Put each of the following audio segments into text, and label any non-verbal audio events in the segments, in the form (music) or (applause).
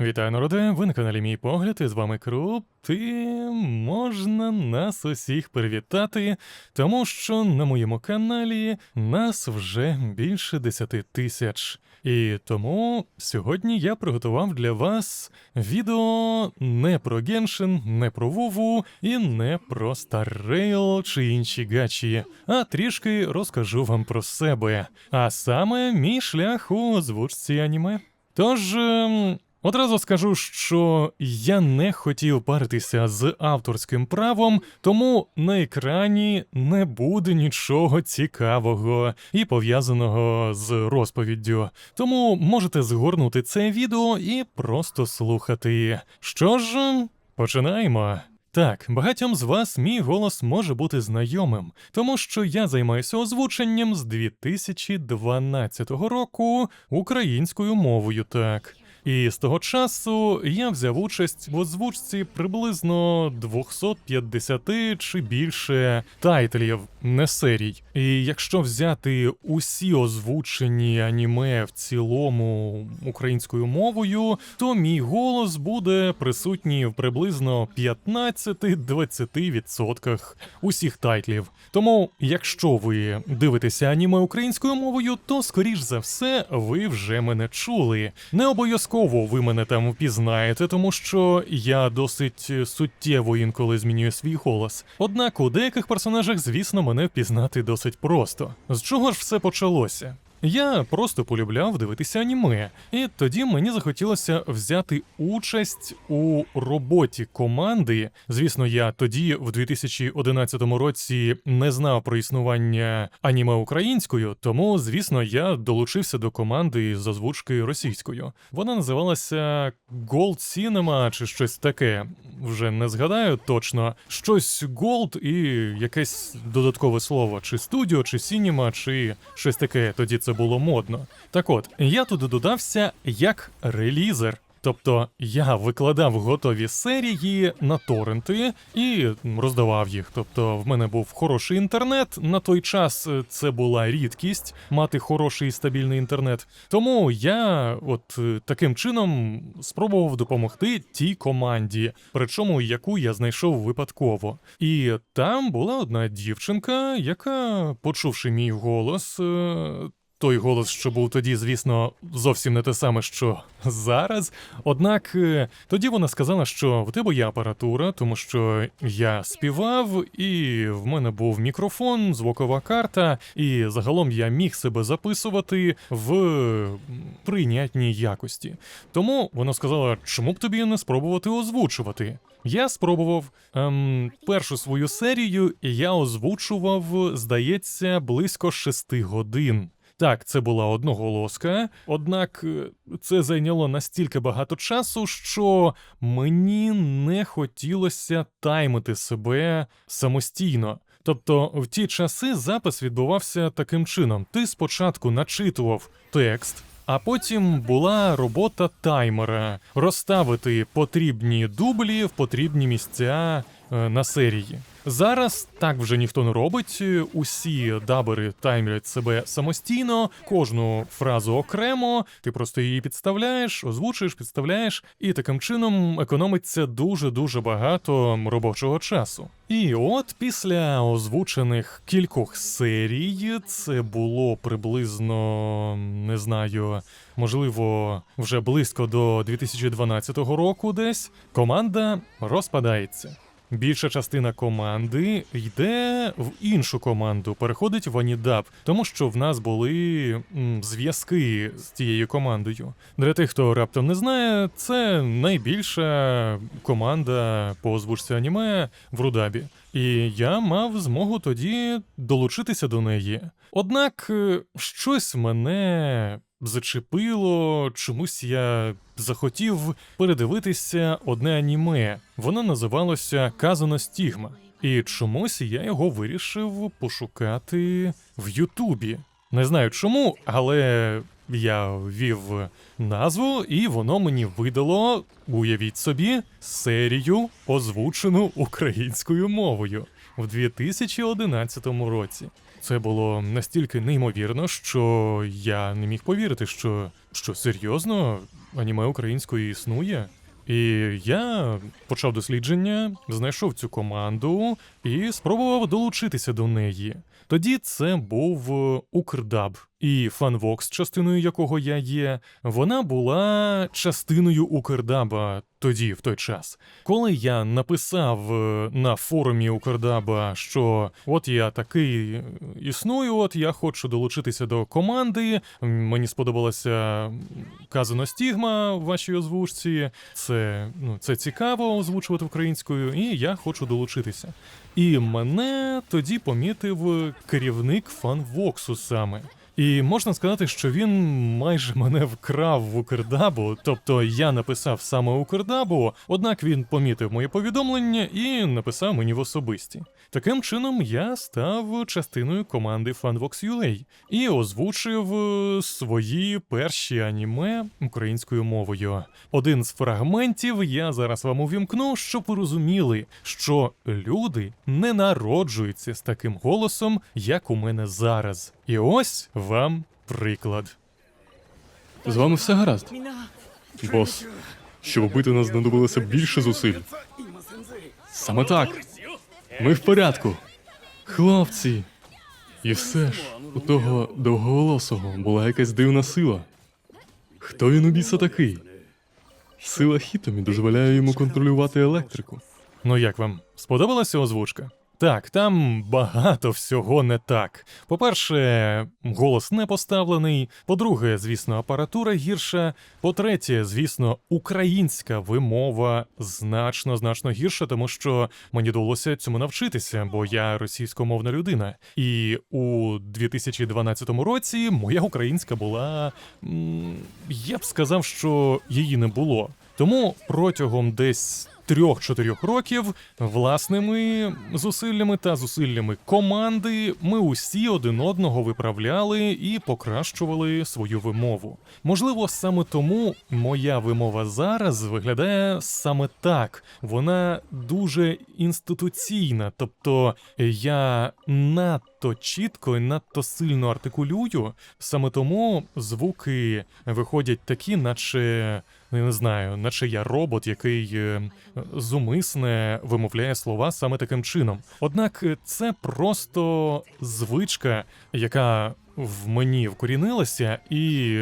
Вітаю, народе! Ви на каналі Мій Погляд, і з вами Круп. І можна нас усіх привітати, тому що на моєму каналі нас вже більше 10 тисяч. І тому сьогодні я приготував для вас відео не про Геншин, не про Вову і не про Старрейл чи інші гачі, а трішки розкажу вам про себе, а саме мій шлях у озвучці аніме. Тож. Одразу скажу, що я не хотів паритися з авторським правом, тому на екрані не буде нічого цікавого і пов'язаного з розповіддю. Тому можете згорнути це відео і просто слухати. Що ж, починаємо. Так, багатьом з вас мій голос може бути знайомим, тому що я займаюся озвученням з 2012 року українською мовою, так. І з того часу я взяв участь в озвучці приблизно 250 чи більше тайтлів, не серій. І якщо взяти усі озвучені аніме в цілому українською мовою, то мій голос буде присутній в приблизно 15-20% усіх тайтлів. Тому, якщо ви дивитеся аніме українською мовою, то скоріш за все ви вже мене чули. Не обов'язково ви мене там впізнаєте, тому що я досить суттєво інколи змінюю свій голос. Однак у деяких персонажах, звісно, мене впізнати досить просто. З чого ж все почалося? Я просто полюбляв дивитися аніме, і тоді мені захотілося взяти участь у роботі команди. Звісно, я тоді, в 2011 році, не знав про існування аніме українською, тому, звісно, я долучився до команди з озвучки російською. Вона називалася Gold Cinema чи щось таке. Вже не згадаю точно. Щось Gold і якесь додаткове слово, чи студіо, чи Cinema, чи щось таке. Тоді це було модно. Так от, я туди додався як релізер. Тобто я викладав готові серії на торренти і роздавав їх. Тобто, в мене був хороший інтернет. На той час е, це була рідкість мати хороший і стабільний інтернет. Тому я, от е, таким чином, спробував допомогти тій команді, причому яку я знайшов випадково. І там була одна дівчинка, яка, почувши мій голос, е, той голос, що був тоді, звісно, зовсім не те саме, що зараз. Однак е, тоді вона сказала, що в тебе є апаратура, тому що я співав, і в мене був мікрофон, звукова карта, і загалом я міг себе записувати в прийнятній якості. Тому вона сказала, чому б тобі не спробувати озвучувати. Я спробував ем, першу свою серію, і я озвучував, здається, близько шести годин. Так, це була одноголоска, однак е, це зайняло настільки багато часу, що мені не хотілося таймити себе самостійно. Тобто в ті часи запис відбувався таким чином: ти спочатку начитував текст. А потім була робота таймера розставити потрібні дублі в потрібні місця на серії. Зараз так вже ніхто не робить. Усі дабери таймерять себе самостійно, кожну фразу окремо. Ти просто її підставляєш, озвучуєш, підставляєш, і таким чином економиться дуже дуже багато робочого часу. І от після озвучених кількох серій, це було приблизно не знаю, можливо, вже близько до 2012 року, десь команда розпадається. Більша частина команди йде в іншу команду, переходить в Анідаб, тому що в нас були зв'язки з тією командою. Для тих, хто раптом не знає, це найбільша команда по озвучці аніме в Рудабі. І я мав змогу тоді долучитися до неї. Однак е, щось мене зачепило, чомусь я захотів передивитися одне аніме. Воно називалося Казано Стігма. І чомусь я його вирішив пошукати в Ютубі. Не знаю чому, але я ввів назву, і воно мені видало, уявіть собі, серію, озвучену українською мовою. В 2011 році. Це було настільки неймовірно, що я не міг повірити, що, що серйозно аніме українською існує. І я почав дослідження, знайшов цю команду і спробував долучитися до неї. Тоді це був Укрдаб, і Фанвокс, частиною якого я є, вона була частиною Укрдаба тоді, в той час. Коли я написав е, на форумі Укрдаба, що от я такий е, існую, от я хочу долучитися до команди. Мені сподобалася казано стігма в вашій озвучці. Це, ну, це цікаво озвучувати українською, і я хочу долучитися. І мене тоді помітив керівник фанвоксу саме. І можна сказати, що він майже мене вкрав в Укрдабу, тобто я написав саме Укрдабу, однак він помітив моє повідомлення і написав мені в особисті. Таким чином я став частиною команди FanVox.ua і озвучив е, свої перші аніме українською мовою. Один з фрагментів я зараз вам увімкну, щоб ви розуміли, що люди не народжуються з таким голосом, як у мене зараз. І ось вам приклад. З вами все гаразд. Бос, щоб убити нас знадобилося більше зусиль. Саме так. Ми в порядку. Хлопці. І все ж, у того довговолосого була якась дивна сила. Хто він у біса такий? Сила Хітомі дозволяє йому контролювати електрику. Ну як вам сподобалася озвучка? Так, там багато всього не так. По-перше, голос не поставлений. По-друге, звісно, апаратура гірша. По-третє, звісно, українська вимова значно значно гірша, тому що мені довелося цьому навчитися, бо я російськомовна людина. І у 2012 році моя українська була. Я б сказав, що її не було. Тому протягом десь трьох-чотирьох років власними зусиллями та зусиллями команди ми усі один одного виправляли і покращували свою вимову. Можливо, саме тому моя вимова зараз виглядає саме так. Вона дуже інституційна, тобто я надто чітко і надто сильно артикулюю, саме тому звуки виходять такі, наче. Не знаю, наче я робот, який е, зумисне вимовляє слова саме таким чином. Однак е, це просто звичка, яка в мені вкорінилася, і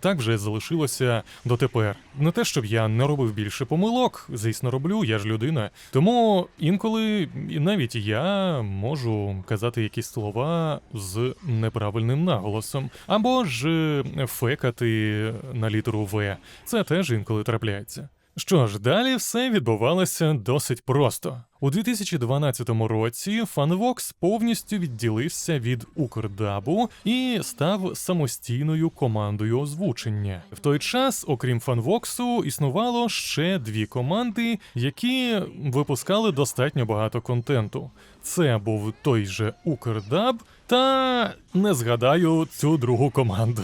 так вже залишилося дотепер. Не те, щоб я не робив більше помилок, звісно, роблю, я ж людина. Тому інколи навіть я можу казати якісь слова з неправильним наголосом, або ж фекати на літеру В. Це теж інколи трапляється. Що ж, далі все відбувалося досить просто. У 2012 році FanVox повністю відділився від Укрдабу і став самостійною командою озвучення. В той час, окрім FanVox, існувало ще дві команди, які випускали достатньо багато контенту. Це був той же Укрдаб, та не згадаю цю другу команду.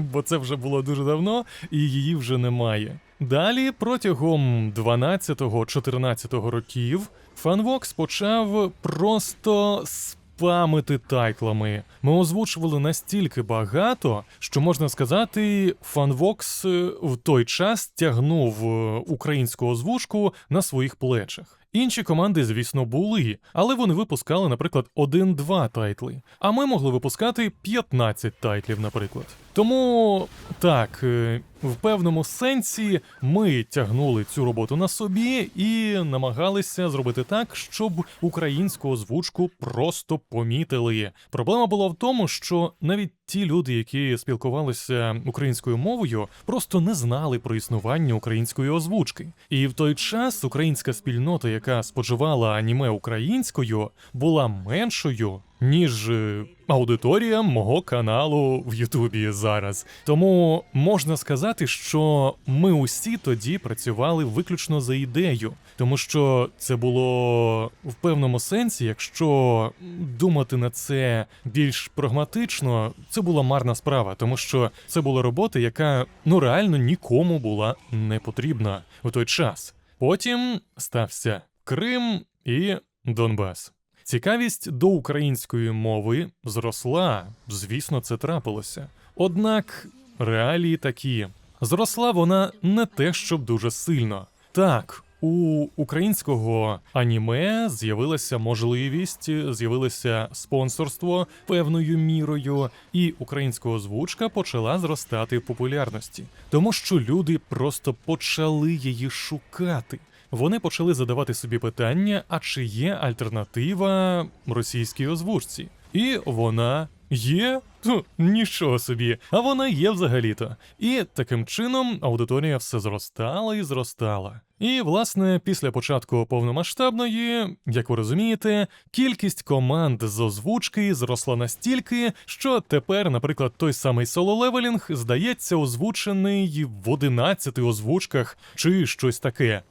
(laughs) бо це вже було дуже давно, і її вже немає. Далі, протягом 12-14 років, FanVox почав просто спамити тайтлами. Ми озвучували настільки багато, що можна сказати, FanVox е, в той час тягнув е, українську озвучку на своїх плечах. Інші команди, звісно, були, але вони випускали, наприклад, 1-2 тайтли. А ми могли випускати 15 тайтлів, наприклад. Тому так, е, в певному сенсі ми тягнули цю роботу на собі і намагалися зробити так, щоб українську озвучку просто помітили. Проблема була в тому, що навіть ті люди, які спілкувалися українською мовою, просто не знали про існування української озвучки. І в той час українська спільнота, яка споживала аніме українською, була меншою. Ніж е, аудиторія мого каналу в Ютубі зараз. Тому можна сказати, що ми усі тоді працювали виключно за ідею, тому що це було в певному сенсі, якщо думати на це більш прагматично, це була марна справа, тому що це була робота, яка ну реально нікому була не потрібна в той час. Потім стався Крим і Донбас. Цікавість до української мови зросла. Звісно, це трапилося. Однак реалії такі: зросла вона не те, щоб дуже сильно. Так, у українського аніме з'явилася можливість, з'явилося спонсорство певною мірою, і українська озвучка почала зростати в популярності, тому що люди просто почали її шукати. Вони почали задавати собі питання: а чи є альтернатива російській озвучці? І вона є. Ну, нічого собі, а вона є взагалі-то. І таким чином аудиторія все зростала і зростала. І, власне, після початку повномасштабної, як ви розумієте, кількість команд з озвучки зросла настільки, що тепер, наприклад, той самий соло-левелінг здається озвучений в 11 озвучках чи щось таке.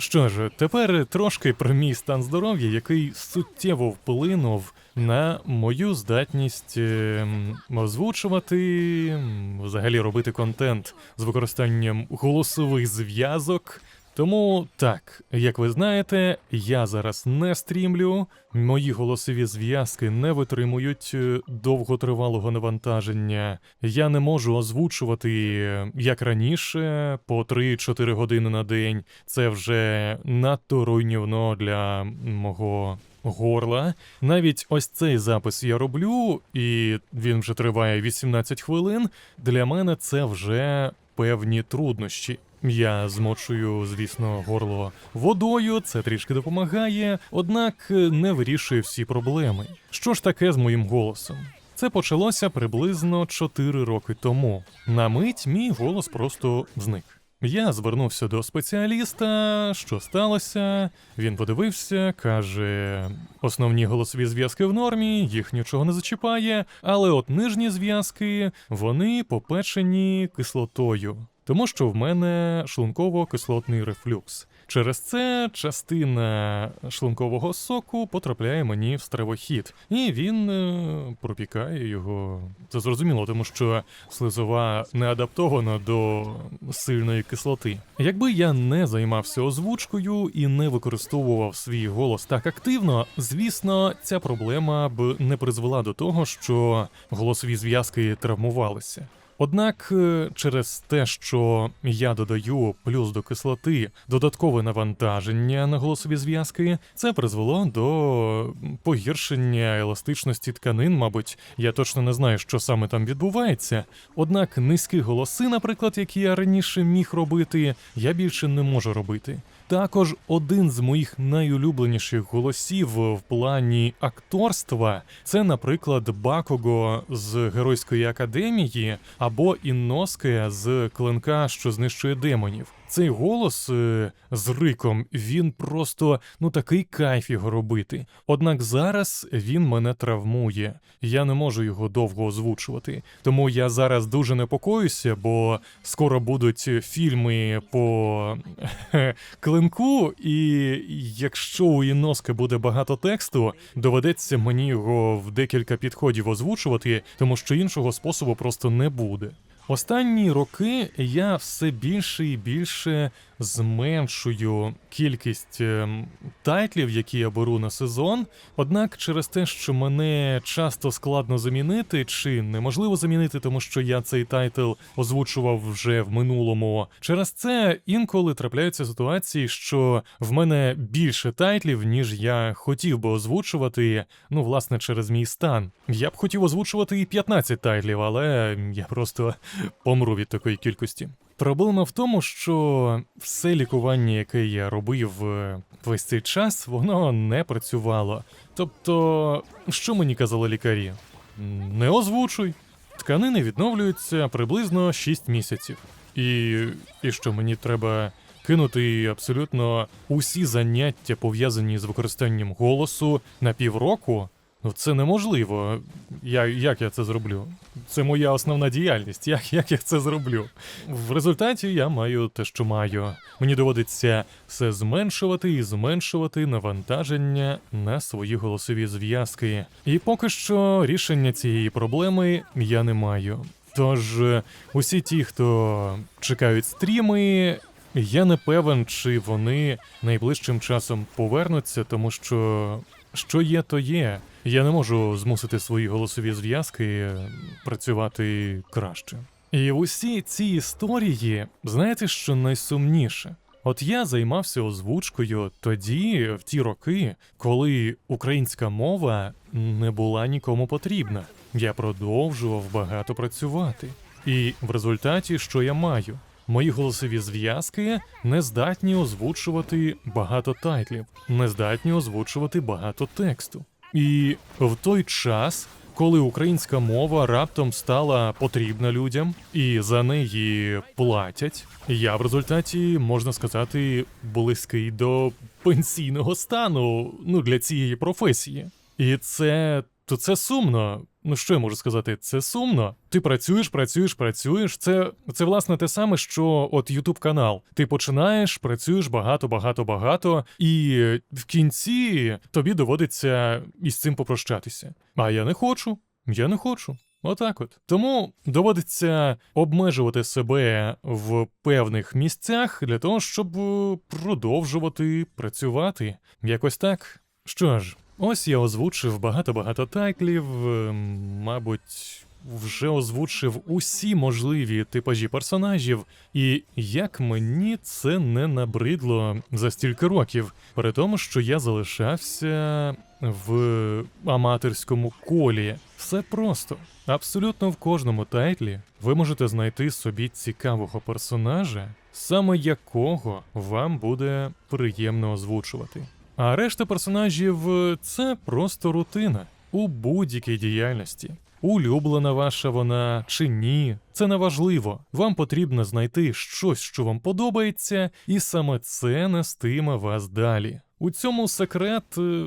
Що ж, тепер трошки про мій стан здоров'я, який суттєво вплинув на мою здатність ем, озвучувати, взагалі робити контент з використанням голосових зв'язок. Тому так, як ви знаєте, я зараз не стрімлю, мої голосові зв'язки не витримують е, довготривалого навантаження. Я не можу озвучувати е, як раніше по 3-4 години на день. Це вже надто руйнівно для мого горла. Навіть ось цей запис я роблю, і він вже триває 18 хвилин. Для мене це вже певні труднощі. Я змочую, звісно, горло водою, це трішки допомагає, однак е, не вирішує всі проблеми. Що ж таке з моїм голосом? Це почалося приблизно 4 роки тому. На мить мій голос просто зник. Я звернувся до спеціаліста, що сталося. Він подивився, каже: основні голосові зв'язки в нормі, їх нічого не зачіпає, але от нижні зв'язки вони попечені кислотою, тому що в мене шлунково-кислотний рефлюкс. Через це частина шлункового соку потрапляє мені в стравохід, і він е, пропікає його. Це зрозуміло, тому що слизова не адаптована до сильної кислоти. Якби я не займався озвучкою і не використовував свій голос так активно, звісно, ця проблема б не призвела до того, що голосові зв'язки травмувалися. Однак е, через те, що я додаю плюс до кислоти додаткове навантаження на голосові зв'язки, це призвело до погіршення еластичності тканин. Мабуть, я точно не знаю, що саме там відбувається. Однак низькі голоси, наприклад, які я раніше міг робити, я більше не можу робити. Також один з моїх найулюбленіших голосів в плані акторства це, наприклад, Бакого з Геройської академії або Інноске з клинка, що знищує демонів. Цей голос е, з риком він просто ну такий кайф його робити. Однак зараз він мене травмує. Я не можу його довго озвучувати. Тому я зараз дуже непокоюся, бо скоро будуть фільми по клинку, і якщо у Іноски буде багато тексту, доведеться мені його в декілька підходів озвучувати, тому що іншого способу просто не буде. Останні роки я все більше і більше зменшую кількість ем, тайтлів, які я беру на сезон. Однак, через те, що мене часто складно замінити, чи неможливо замінити, тому що я цей тайтл озвучував вже в минулому. Через це інколи трапляються ситуації, що в мене більше тайтлів, ніж я хотів би озвучувати. Ну, власне, через мій стан. Я б хотів озвучувати і 15 тайтлів, але я просто помру від такої кількості. Проблема в тому, що все лікування, яке я робив е, весь цей час, воно не працювало. Тобто, що мені казали лікарі? Не озвучуй. Тканини відновлюються приблизно 6 місяців. І, і що мені треба кинути абсолютно усі заняття, пов'язані з використанням голосу на півроку? Ну, це неможливо. Я, як я це зроблю? Це моя основна діяльність. Як, як я це зроблю? В результаті я маю те, що маю. Мені доводиться все зменшувати і зменшувати навантаження на свої голосові зв'язки. І поки що рішення цієї проблеми я не маю. Тож усі ті, хто чекають стріми, я не певен, чи вони найближчим часом повернуться, тому що що є, то є. Я не можу змусити свої голосові зв'язки працювати краще. І усі ці історії, знаєте, що найсумніше? От я займався озвучкою тоді, в ті роки, коли українська мова не була нікому потрібна. Я продовжував багато працювати. І в результаті, що я маю? Мої голосові зв'язки не здатні озвучувати багато тайтлів, не здатні озвучувати багато тексту. І в той час, коли українська мова раптом стала потрібна людям і за неї платять, я в результаті, можна сказати, близький до пенсійного стану ну, для цієї професії. І це то це сумно. Ну що я можу сказати? Це сумно. Ти працюєш, працюєш, працюєш. Це, це власне те саме, що от Ютуб канал. Ти починаєш, працюєш багато, багато, багато, і в кінці тобі доводиться із цим попрощатися. А я не хочу. Я не хочу. Отак от. Тому доводиться обмежувати себе в певних місцях для того, щоб е, продовжувати працювати. Якось так. Що ж, ось я озвучив багато-багато тайтлів, ем, мабуть. Вже озвучив усі можливі типажі персонажів, і як мені це не набридло за стільки років, при тому, що я залишався в аматорському колі. Все просто. Абсолютно в кожному тайтлі ви можете знайти собі цікавого персонажа, саме якого вам буде приємно озвучувати. А решта персонажів це просто рутина у будь-якій діяльності. Улюблена ваша вона чи ні, це не важливо. Вам потрібно знайти щось, що вам подобається, і саме це нестиме вас далі. У цьому секрет е,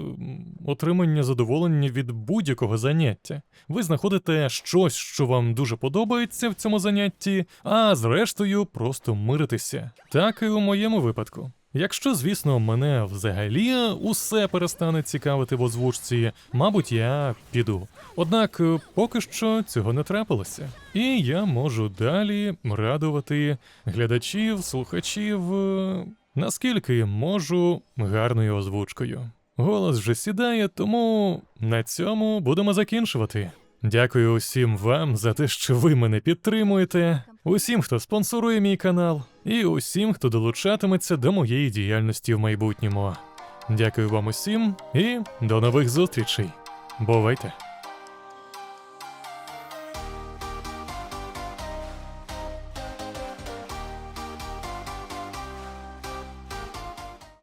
отримання задоволення від будь-якого заняття. Ви знаходите щось, що вам дуже подобається в цьому занятті, а зрештою просто миритеся. Так і у моєму випадку. Якщо, звісно, мене взагалі усе перестане цікавити в озвучці, мабуть, я піду. Однак е, поки що цього не трапилося, і я можу далі радувати глядачів, слухачів, е, наскільки можу гарною озвучкою. Голос вже сідає, тому на цьому будемо закінчувати. Дякую усім вам за те, що ви мене підтримуєте, усім, хто спонсорує мій канал, і усім, хто долучатиметься до моєї діяльності в майбутньому. Дякую вам усім і до нових зустрічей. Бувайте!